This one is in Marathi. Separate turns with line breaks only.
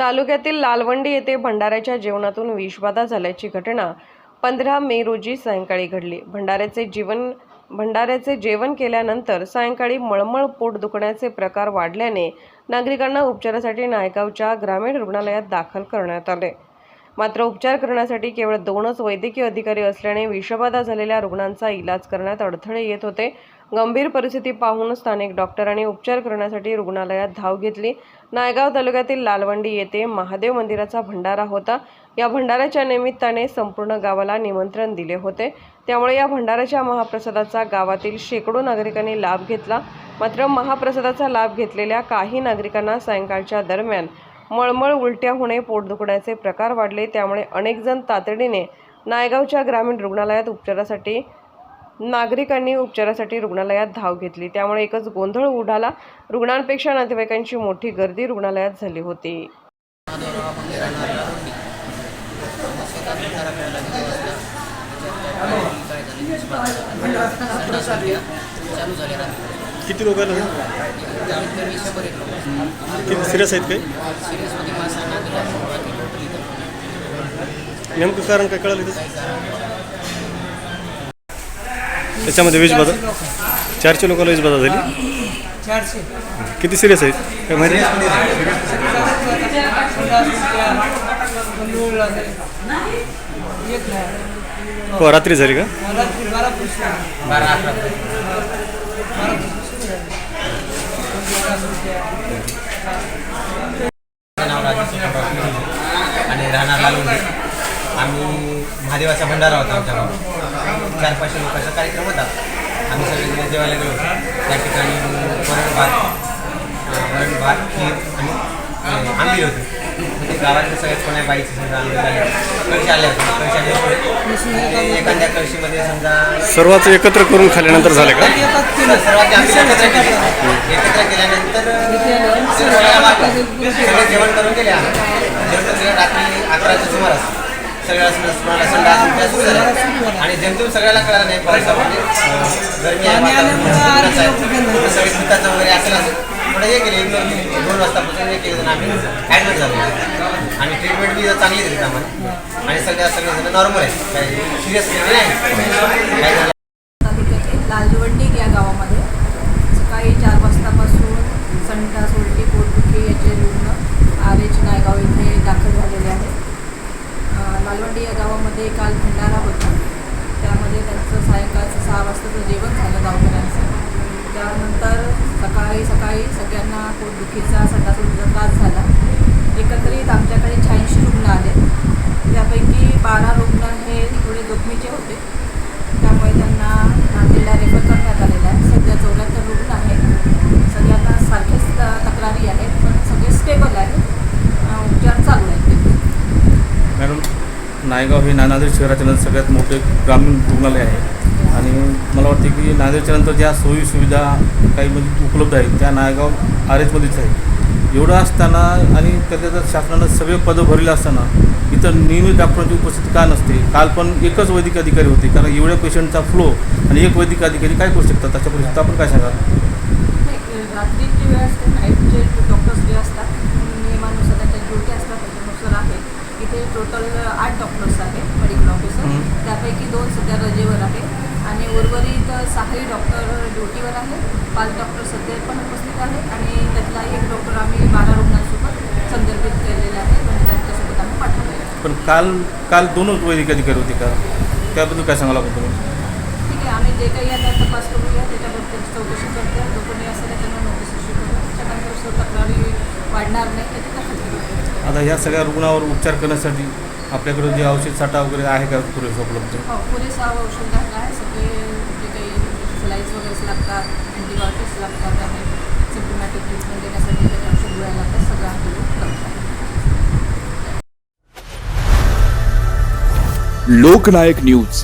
तालुक्यातील लालवंडी येथे भंडाऱ्याच्या जेवणातून विषबाधा झाल्याची घटना पंधरा मे रोजी सायंकाळी घडली. भंडाऱ्याचे जीवन भंडाऱ्याचे जेवण केल्यानंतर सायंकाळी मळमळ पोट दुखण्याचे प्रकार वाढल्याने नागरिकांना उपचारासाठी नायगावच्या ग्रामीण रुग्णालयात दाखल करण्यात आले. मात्र उपचार करण्यासाठी केवळ दोनच वैद्यकीय अधिकारी असल्याने विषबाधा झालेल्या रुग्णांचा इलाज करण्यात अडथळे येत होते. गंभीर परिस्थिती पाहून स्थानिक डॉक्टरांनी उपचार करण्यासाठी रुग्णालयात धाव घेतली. नायगाव तालुक्यातील लालवंडी येथे महादेव मंदिराचा भंडारा होता. या भंडाऱ्याच्या निमित्ताने संपूर्ण गावाला निमंत्रण दिले होते. त्यामुळे या भंडाऱ्याच्या महाप्रसादाचा गावातील शेकडो नागरिकांनी लाभ घेतला. मात्र महाप्रसादाचा लाभ घेतलेल्या काही नागरिकांना सायंकाळच्या दरम्यान मळमळ उलट्या होणे पोट दुखण्याचे प्रकार वाढले. त्यामुळे अनेकजण तातडीने नायगावच्या ग्रामीण रुग्णालयात उपचारासाठी नागरिकांनी उपचारासाठी रुग्णालयात धाव घेतली. त्यामुळे एकच गोंधळ उडाला. रुग्णांपेक्षा नातेवाईकांची मोठी गर्दी रुग्णालयात झाली होती.
किती लोकांना
लोक
सिरियस आहेत काही? नेमकं कारण काय कळालं त्याच्यामध्ये विषबाधा चारशे लोकांना विषबाधा झाली?
चारशे.
किती सिरियस आहेत? काय माहिती?
एक नाही
हो रात्री झाली का?
मला बारा पुष्कळ
बारा अकरा
बारा
नाव राजेश सुखराव आणि राहणार लालवंडी आम्ही महादेवाचा भंडारा होता आमच्याकडे चार पाचशे लोकांचा कार्यक्रम होता. आम्ही सगळे जेवायला गेलो. त्या ठिकाणी वरण भात वरण भात खीर आणि अं, आंबील होती. म्हणजे गावातले सगळ्यात कोणा बाईचे समजा आंबील आले कळशी आले होते. कळशी आले होते. एखाद्या कळशीमध्ये समजा
सर्वांचं एकत्र करून खाल्ल्यानंतर झालं का?
सर्वांचे आंबील एकत्र केले. एकत्र केल्यानंतर. सगळे जेवण करून गेले आम्ही. जेवण करून गेले. रात्री अकराच्या सुमारास. सगळ्या आणि जेमतेम सगळ्याला कळलं नाही आहे आहे. सगळे पिकाचं वगैरे असेल असं थोडं हे केले इग्नोर केले दोन वाजतापासून एक एक जण आम्ही ॲडमिट झालो. आणि ट्रीटमेंट बी चांगली दिली आम्हाला. आणि सगळ्या सगळेजण नॉर्मल आहेत. काही सिरियस नाही. झालं
तालुक्यातील लालवंडी या गावामध्ये सकाळी चार वाजतापासून संडास उलटी पोटदुखी याचे रुग्ण आर एच नायगाव इथे दाखल झालेले आहेत अं, लालवंडी या गावामध्ये काल भंडारा होता त्यामध्ये त्यांचं सायंकाळचं जेवण झालं गावकऱ्यांचं त्यानंतर सकाळी सकाळी सगळ्यांना पोटदुखीचा सटासुटीचा त्रास झाला. एकत्रित आमच्याकडे शहाऐंशी रुग्ण आले. त्यापैकी बारा रुग्ण हे थोडे जोखमीचे होते. त्यामुळे त्यांना नांदेडला रेफर करण्यात आलेलं आहे. सध्या चौऱ्याहत्तर रुग्ण आहेत. सगळ्यांना सारखेच तक्रारी आहेत पण सगळे स्टेबल आहेत. उपचार चालू आहेत. ते
मॅडम नायगाव हे नानादेड शहराच्या सगळ्यात मोठे ग्रामीण रुग्णालय आहे. आणि मला वाटते की नांदेडच्या नंतर ज्या सोयी सुविधा काही म्हणजे उपलब्ध आहेत त्या नायगाव आर एचमध्येच आहे एवढं असताना आणि त्याच्या शासनानं सगळे पदं भरले असताना इथं नियमित डॉक्टरांची उपस्थिती का नसते? काल पण एकच वैद्यकीय अधिकारी होते कारण एवढ्या पेशंटचा फ्लो आणि एक वैद्यकीय अधिकारी काय करू शकतात? त्याच्या परिस्थितीत आपण काय सांगाल?
नाही, रात्रीची वेळ असते नाईटचे डॉक्टर्स जे असतात नियमानुसार त्यांच्या ड्युटी असतात त्याच्यानुसार आहेत इथे टोटल आठ डॉक्टर्स आहेत मेडिकल ऑफिसर. त्यापैकी दोन सध्या रजेवर आहे आणि उर्वरित सहाही डॉक्टर ड्युटीवर आहेत. पाच डॉक्टर सध्या पण उपस्थित आहेत आणि त्यातला एक डॉक्टर आम्ही बारा रुग्णांसोबत संदर्भित केलेला आहे म्हणजे त्यांच्यासोबत आम्ही पाठवलेलं आहे.
पण काल काल दोनच वैद्यकीय अधिकारी होते का? त्याबद्दल काय सांगाल आपण तुम्ही?
ठीक आहे आम्ही जे काही आता तपास करूया त्याच्याबद्दल चौकशी करतो जो कोणी असेल त्यांना नोटीस इश्यू करू त्याच्यानंतर तक्रारी वाढणार नाही त्याची दखल
आता ह्या सगळ्या रुग्णावर उपचार करण्यासाठी आपल्याकडे जे औषध साठा वगैरे आहे का पुरेसा उपलब्ध?
हो पुरेसा औषध आहे. सगळे जे काही सलाईज वगैरे लागतात अँटीबायोटिक्स लागतात आणि सिम्टमॅटिक ट्रीटमेंट देण्यासाठी काही औषध गोळ्या लागतात सगळं आम्ही करतो
लोकनायक न्यूज.